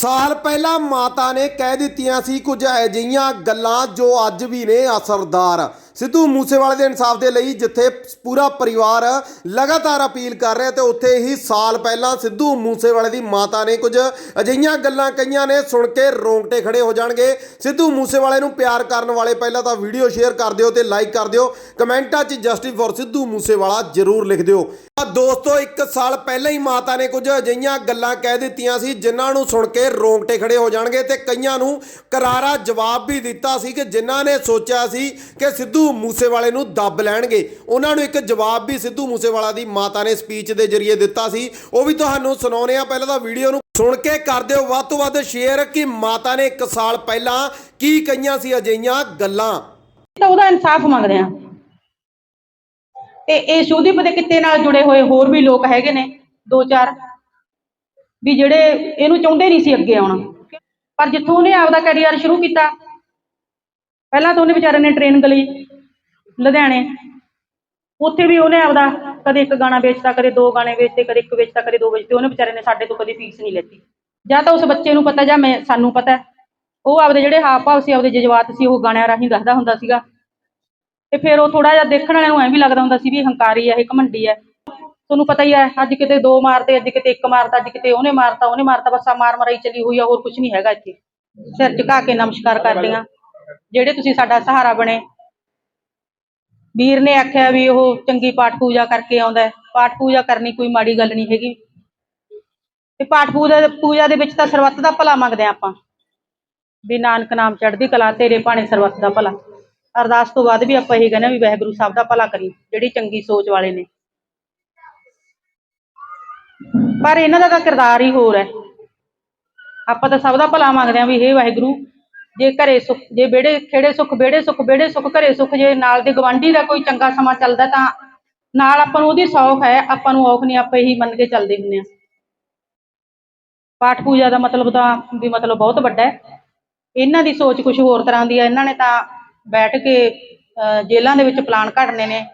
ਸਾਲ ਪਹਿਲਾਂ ਮਾਤਾ ਨੇ ਕਹਿ ਦਿੱਤੀਆਂ ਸੀ ਕੁਝ ਅਜਿਹੀਆਂ ਗੱਲਾਂ ਜੋ ਅੱਜ ਵੀ ਨੇ ਅਸਰਦਾਰ। ਸਿੱਧੂ ਮੂਸੇਵਾਲੇ ਦੇ ਇਨਸਾਫ ਦੇ ਲਈ ਜਿੱਥੇ ਪੂਰਾ ਪਰਿਵਾਰ ਲਗਾਤਾਰ ਅਪੀਲ ਕਰ ਰਿਹਾ ਤੇ ਉੱਥੇ ਹੀ ਸਾਲ ਪਹਿਲਾਂ ਸਿੱਧੂ ਮੂਸੇਵਾਲੇ ਦੀ ਮਾਤਾ ਨੇ ਕੁਝ ਅਜਿਹੀਆਂ ਗੱਲਾਂ ਕਹੀਆਂ ਨੇ, ਸੁਣ ਕੇ ਰੋਂਗਟੇ ਖੜੇ ਹੋ ਜਾਣਗੇ। ਸਿੱਧੂ ਮੂਸੇਵਾਲੇ ਨੂੰ ਪਿਆਰ ਕਰਨ ਵਾਲੇ ਪਹਿਲਾਂ ਤਾਂ ਵੀਡੀਓ ਸ਼ੇਅਰ ਕਰ ਦਿਓ ਤੇ ਲਾਈਕ ਕਰ ਦਿਓ। ਕਮੈਂਟਾਂ 'ਚ ਜਸਟਿਸ ਫॉर ਸਿੱਧੂ ਮੂਸੇਵਾਲਾ ਜ਼ਰੂਰ ਲਿਖ ਦਿਓ। ਆ ਦੋਸਤੋ, ਇੱਕ ਸਾਲ ਪਹਿਲਾਂ ਹੀ ਮਾਤਾ ਨੇ ਕੁਝ ਅਜਿਹੀਆਂ ਗੱਲਾਂ ਕਹਿ ਦਿੱਤੀਆਂ ਸੀ, ਜਿਨ੍ਹਾਂ ਨੂੰ ਸੁਣ ਕੇ ਰੋਂਗਟੇ ਖੜੇ ਹੋ ਜਾਣਗੇ ਤੇ ਕਈਆਂ ਨੂੰ ਕਰਾਰਾ ਜਵਾਬ ਵੀ ਦਿੱਤਾ ਸੀ ਕਿ ਜਿਨ੍ਹਾਂ ਨੇ ਸੋਚਿਆ ਸੀ ਕਿ ਸਿੱਧੂ ਮੂਸੇਵਾਲੇ ਨੂੰ ਦੱਬ ਲੈਣਗੇ। ਉਹਨਾਂ ਨੂੰ ਇੱਕ ਜਵਾਬ ਵੀ ਸਿੱਧੂ ਮੂਸੇਵਾਲਾ ਦੀ ਮਾਤਾ ਨੇ ਸਪੀਚ ਦੇ ਜ਼ਰੀਏ ਦਿੱਤਾ ਸੀ। ਉਹ ਵੀ ਤੁਹਾਨੂੰ ਸੁਣਾਉਣੇ ਆ ਪਹਿਲਾਂ ਤਾਂ ਵੀਡੀਓ ਨੂੰ ਸੁਣ ਕੇ ਕਰ ਦਿਓ। ਵੱਧ ਤੋਂ ਵੱਧ ਸ਼ੇਅਰ ਕਿ ਮਾਤਾ ਨੇ ਇੱਕ ਸਾਲ ਪਹਿਲਾਂ ਕੀ ਕਹੀਆਂ ਸੀ ਅਜਿਹੀਆਂ ਗੱਲਾਂ। ਤਾਂ ਉਹਦਾ ਇਨਸਾਫ ਮੰਗਦੇ ਆ ਤੇ ਇਹ ਸ਼ੁਭਦੀਪ ਦੇ ਕਿੱਤੇ ਨਾਲ ਜੁੜੇ ਹੋਏ ਹੋਰ ਵੀ ਲੋਕ ਹੈਗੇ ਨੇ, ਦੋ ਚਾਰ, ਵੀ ਜਿਹੜੇ ਇਹਨੂੰ ਚਾਹੁੰਦੇ ਨਹੀਂ ਸੀ ਅੱਗੇ ਆਉਣਾ। ਪਰ ਜਿੱਥੋਂ ਉਹਨੇ ਆਪਦਾ ਕੈਰੀਅਰ ਸ਼ੁਰੂ ਕੀਤਾ, ਪਹਿਲਾਂ ਤਾਂ ਉਹਨੇ ਵਿਚਾਰੇ ਨੇ ਟ੍ਰੇਨ ਲਈ ਲੁਧਿਆਣੇ। ਉੱਥੇ ਵੀ ਉਹਨੇ ਆਪਦਾ ਕਦੇ ਇੱਕ ਗਾਣਾ ਵੇਚਤਾ, ਕਦੇ ਦੋ ਗਾਣੇ ਵੇਚਤੇ, ਕਦੇ ਇੱਕ ਵੇਚਤਾ, ਕਦੇ ਦੋ ਵੇਚਦੇ ਉਹਨੇ ਵਿਚਾਰੇ ਨੇ ਸਾਡੇ ਤੋਂ ਕਦੇ ਫੀਸ ਨਹੀਂ ਲੈਤੀ। ਜਾਂ ਤਾਂ ਉਸ ਬੱਚੇ ਨੂੰ ਪਤਾ ਜਾਂ ਮੈਂ, ਸਾਨੂੰ ਪਤਾ। ਉਹ ਆਪਦੇ ਜਿਹੜੇ ਹਾਵ ਭਾਵ ਸੀ, ਆਪਦੇ ਜਜ਼ਬਾਤ ਸੀ, ਉਹ ਗਾਣਿਆਂ ਰਾਹੀਂ ਦੱਸਦਾ ਹੁੰਦਾ ਸੀਗਾ। ਤੇ ਫਿਰ ਉਹ ਥੋੜਾ ਜਿਹਾ ਦੇਖਣ ਵਾਲਿਆਂ ਨੂੰ ਐਂ ਵੀ ਲੱਗਦਾ ਹੁੰਦਾ ਸੀ ਵੀ ਇਹ ਹੰਕਾਰੀ ਹੈ ਇਹ ਘਮੰਡੀ ਹੈ। ਤੁਹਾਨੂੰ ਪਤਾ ਹੀ ਹੈ, ਅੱਜ ਕਿਤੇ ਦੋ ਮਾਰਦੇ ਅੱਜ ਕਿਤੇ ਇੱਕ ਮਾਰਤਾ, ਅੱਜ ਕਿਤੇ ਉਹਨੇ ਮਾਰਤਾ ਉਹਨੇ ਮਾਰਤਾ, ਬਸ ਆ ਮਾਰ ਮਰਾਈ ਚਲੀ ਹੋਈ ਆ, ਹੋਰ ਕੁਝ ਨਹੀਂ ਹੈਗਾ ਇੱਥੇ। ਸਿਰ ਝੁਕਾ ਕੇ ਨਮਸਕਾਰ ਕਰਦੀਆਂ ਜਿਹੜੇ ਤੁਸੀਂ ਸਾਡਾ ਸਹਾਰਾ ਬਣੇ ਵੀਰ ਨੇ ਆਖਿਆ ਵੀ ਉਹ ਚੰਗੀ ਪਾਠ ਪੂਜਾ ਕਰਕੇ ਆਉਂਦਾ ਹੈ। ਪਾਠ ਪੂਜਾ ਕਰਨੀ ਕੋਈ ਮਾੜੀ ਗੱਲ ਨਹੀਂ ਹੈਗੀ। ਤੇ ਪਾਠ ਪੂਜਾ ਪੂਜਾ ਦੇ ਵਿੱਚ ਤਾਂ ਸਰਬੱਤ ਦਾ ਭਲਾ ਮੰਗਦੇ ਹਾਂ ਆਪਾਂ। ਵੀ ਨਾਨਕ ਨਾਮ ਚੜ੍ਹਦੀ ਕਲਾ, ਤੇਰੇ ਭਾਣੇ ਸਰਬੱਤ ਦਾ ਭਲਾ। ਅਰਦਾਸ ਤੋਂ ਬਾਅਦ ਵੀ ਆਪਾਂ ਇਹ ਕਹਿੰਦੇ ਹਾਂ ਵੀ ਵਾਹਿਗੁਰੂ ਸਾਹਿਬ ਦਾ ਭਲਾ ਕਰੀ ਜਿਹੜੀ ਚੰਗੀ ਸੋਚ ਵਾਲੇ ਨੇ। ਪਰ ਇਹਨਾਂ ਦਾ ਤਾਂ ਕਿਰਦਾਰ ਹੀ ਹੋਰ ਹੈ। ਆਪਾਂ ਤਾਂ ਸਭ ਦਾ ਭਲਾ ਮੰਗਦੇ ਹਾਂ ਵੀ ਹੇ ਵਾਹਿਗੁਰੂ ਜੇ ਘਰੇ ਸੁੱਖ ਜੇ ਵਿਹੜੇ ਖੇੜੇ ਸੁੱਖ ਵਿਹੜੇ ਸੁੱਖ ਵਿਹੜੇ ਸੁੱਖ ਘਰੇ ਸੁੱਖ ਜੇ ਨਾਲ ਦੇ ਗਵਾਂਢੀ ਦਾ ਕੋਈ ਚੰਗਾ ਸਮਾਂ ਚੱਲਦਾ ਤਾਂ ਨਾਲ ਆਪਾਂ ਨੂੰ ਉਹਦੀ ਸੌਖ ਹੈ ਆਪਾਂ ਨੂੰ ਔਖ ਨਹੀਂ ਆਪਾਂ ਇਹੀ ਮੰਨ ਕੇ ਚੱਲਦੇ ਹੁੰਦੇ ਹਾਂ। ਪਾਠ ਪੂਜਾ ਦਾ ਮਤਲਬ ਤਾਂ ਵੀ ਮਤਲਬ ਬਹੁਤ ਵੱਡਾ ਹੈ। ਇਹਨਾਂ ਦੀ ਸੋਚ ਕੁਝ ਹੋਰ ਤਰ੍ਹਾਂ ਦੀ ਹੈ ਇਹਨਾਂ ਨੇ ਤਾਂ ਬੈਠ ਕੇ ਅਹ, ਜੇਲ੍ਹਾਂ ਦੇ ਵਿੱਚ ਪਲਾਨ ਘੜਨੇ ਨੇ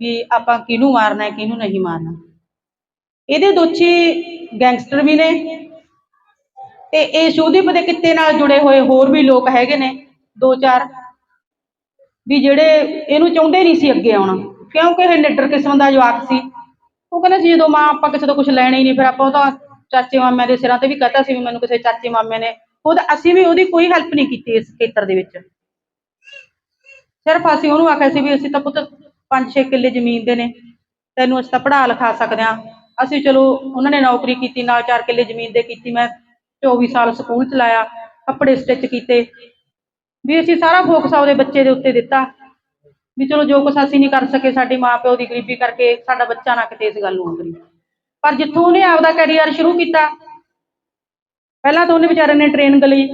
ਵੀ ਆਪਾਂ ਕਿਹਨੂੰ ਮਾਰਨਾ ਹੈ ਕਿਹਨੂੰ ਨਹੀਂ ਮਾਰਨਾ। ਇਹਦੇ ਦੋਸ਼ੀ ਗੈਂਗਸਟਰ ਵੀ ਨੇ ਤੇ ਇਹ ਸ਼ੂਦੀਪ ਦੇ ਕਿੱਤੇ ਨਾਲ ਜੁੜੇ ਹੋਏ ਹੋਰ ਵੀ ਲੋਕ ਹੈਗੇ ਨੇ, ਦੋ ਚਾਰ, ਵੀ ਜਿਹੜੇ ਇਹਨੂੰ ਚਾਹੁੰਦੇ ਨਹੀਂ ਸੀ ਅੱਗੇ ਆਉਣਾ। ਕਿਉਂਕਿ ਇਹ ਨਿਡਰ ਕਿਸਮ ਦਾ ਜਵਾਕ ਸੀ। ਉਹ ਕਹਿੰਦਾ ਸੀ ਜਦੋਂ ਮਾਂ ਆਪਾਂ ਕਿਸੇ ਤੋਂ ਕੁਝ ਲੈਣਾ ਹੀ ਨਹੀਂ, ਫਿਰ ਆਪਾਂ ਉਹ ਤਾਂ ਚਾਚੇ ਮਾਮਿਆਂ ਦੇ ਸਿਰਾਂ ਤੇ ਵੀ ਕਹਤਾ ਸੀ ਵੀ ਮੈਨੂੰ ਕਿਸੇ ਚਾਚੇ ਮਾਮਿਆਂ ਨੇ ਖੁਦ ਅਸੀਂ ਵੀ ਉਹਦੀ ਕੋਈ ਹੈਲਪ ਨਹੀਂ ਕੀਤੀ ਇਸ ਖੇਤਰ ਦੇ ਵਿੱਚ। ਸਿਰਫ ਅਸੀਂ ਉਹਨੂੰ ਆਖਿਆ ਸੀ ਵੀ ਅਸੀਂ ਤਾਂ ਪੁੱਤ 5-6 ਕਿੱਲੇ ਜ਼ਮੀਨ ਦੇ ਨੇ, ਤੈਨੂੰ ਅਸੀਂ ਤਾਂ ਪੜ੍ਹਾ ਲਿਖਾ ਸਕਦੇ ਹਾਂ। ਅਸੀਂ ਚਲੋ ਉਹਨਾਂ ਨੇ ਨੌਕਰੀ ਕੀਤੀ, ਨਾਲ 4 ਕਿੱਲੇ ਜ਼ਮੀਨ ਦੇ ਕੀਤੀ, ਮੈਂ 24 ਸਾਲ ਸਕੂਲ ਚਲਾਇਆ, ਕੱਪੜੇ ਸਟਿਚ ਕੀਤੇ। ਵੀ ਅਸੀਂ ਸਾਰਾ ਫੋਕਸ ਆਪਦੇ ਬੱਚੇ ਦੇ ਉੱਤੇ ਦਿੱਤਾ। ਵੀ ਚਲੋ ਜੋ ਕੁਛ ਅਸੀਂ ਨਹੀਂ ਕਰ ਸਕੇ, ਸਾਡੇ ਮਾਪਿਓ ਦੀ ਗਰੀਬੀ ਕਰਕੇ ਸਾਡਾ ਬੱਚਾ ਨਾ ਕਿਤੇ ਇਸ ਗੱਲ ਨੂੰ ਅੰਗਰੀ ਪਰ ਜਿੱਥੋਂ ਉਹਨੇ ਆਪਦਾ ਕੈਰੀਅਰ ਸ਼ੁਰੂ ਕੀਤਾ, ਪਹਿਲਾਂ ਤਾਂ ਉਹਨੇ ਵਿਚਾਰੇ ਨੇ ਟ੍ਰੇਨਿੰਗ ਗਲੀ,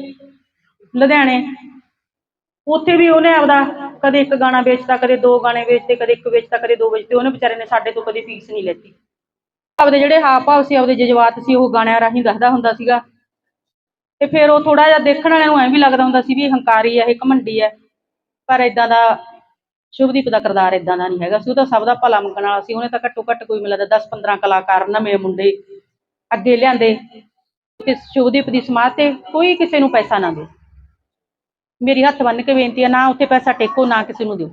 ਲੁਧਿਆਣੇ। ਉੱਥੇ ਵੀ ਉਹਨੇ ਆਪਦਾ ਕਦੇ ਇੱਕ ਗਾਣਾ ਵੇਚਤਾ, ਕਦੇ ਦੋ ਗਾਣੇ ਵੇਚਤੇ, ਕਦੇ ਇੱਕ ਵੇਚਤਾ, ਕਦੇ ਦੋ ਵੇਚਦੇ ਉਹਨੇ ਵਿਚਾਰੇ ਨੇ ਸਾਡੇ ਤੋਂ ਕਦੇ ਫੀਸ ਨਹੀਂ ਲੈਤੀ। ਆਪਦੇ ਜਿਹੜੇ ਹਾਵ ਭਾਵ ਸੀ, ਆਪਦੇ ਜਜ਼ਬਾਤ ਸੀ, ਉਹ ਗਾਣਿਆਂ ਰਾਹੀਂ ਦੱਸਦਾ ਹੁੰਦਾ ਸੀਗਾ। ਤੇ ਫਿਰ ਉਹ ਥੋੜਾ ਜਿਹਾ ਦੇਖਣ ਵਾਲਿਆਂ ਨੂੰ ਐਂ ਵੀ ਲੱਗਦਾ ਹੁੰਦਾ ਸੀ ਵੀ ਇਹ ਹੰਕਾਰੀ ਹੈ ਇਹ ਘਮੰਡੀ ਹੈ ਪਰ ਇਦਾਂ ਦਾ ਸ਼ੁਭਦੀਪ ਦਾ ਕਿਰਦਾਰ ਇਦਾਂ ਦਾ ਨਹੀਂ ਹੈਗਾ ਸੀ। ਉਹ ਤਾਂ ਸਭ ਦਾ ਭਲਾ ਮੰਗਣ ਵਾਲਾ ਸੀ। ਉਹਨੇ ਤਾਂ ਘੱਟੋ ਘੱਟ ਕੋਈ ਮਿਲਦਾ 10 15 ਕਲਾਕਾਰ ਨਵੇਂ ਮੁੰਡੇ ਅੱਗੇ ਲਿਆਂਦੇ। ਕਿ ਸ਼ੁਭਦੀਪ ਦੀ ਸਮਾਧ ਤੇ ਕੋਈ ਕਿਸੇ ਨੂੰ ਪੈਸਾ ਨਾ ਦੇ। ਮੇਰੀ ਹੱਥ ਬੰਨ ਕੇ ਬੇਨਤੀ ਹੈ ਨਾ ਉੱਥੇ ਪੈਸਾ ਟੇਕੋ, ਨਾ ਕਿਸੇ ਨੂੰ ਦਿਓ।